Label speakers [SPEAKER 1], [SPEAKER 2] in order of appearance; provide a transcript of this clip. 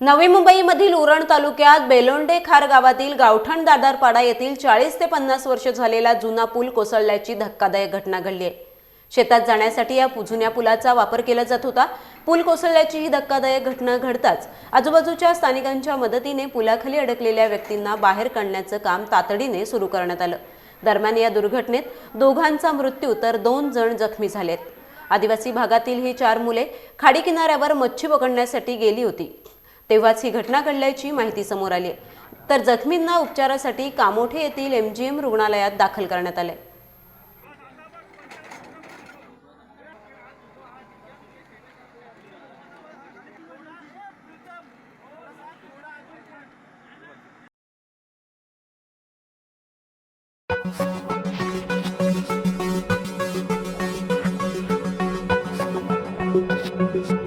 [SPEAKER 1] नवी मुंबईमधील उरण तालुक्यात बेलोंडे खार गावातील गावठण दादारपाडा येथील चाळीस ते पन्नास वर्ष झालेला जुना पूल कोसळल्याची धक्कादायक घटना घडली आहे. शेतात जाण्यासाठी या पु- जुन्या पुलाचा वापर केला जात होता. पूल कोसळल्याची ही धक्कादायक घटना घडताच आजूबाजूच्या स्थानिकांच्या मदतीने पुलाखाली अडकलेल्या व्यक्तींना बाहेर काढण्याचं काम तातडीने सुरू करण्यात आलं. दरम्यान या दुर्घटनेत दोघांचा मृत्यू तर दोन जण जखमी झालेत. आदिवासी भागातील ही चार मुले खाडी किनाऱ्यावर मच्छी पकडण्यासाठी गेली होती. तेव्हाच ही घटना घडल्याची माहिती समोर आली तर जखमींना उपचारासाठी कामोठे येथील एमजीएम रुग्णालयात दाखल करण्यात आले Thank you.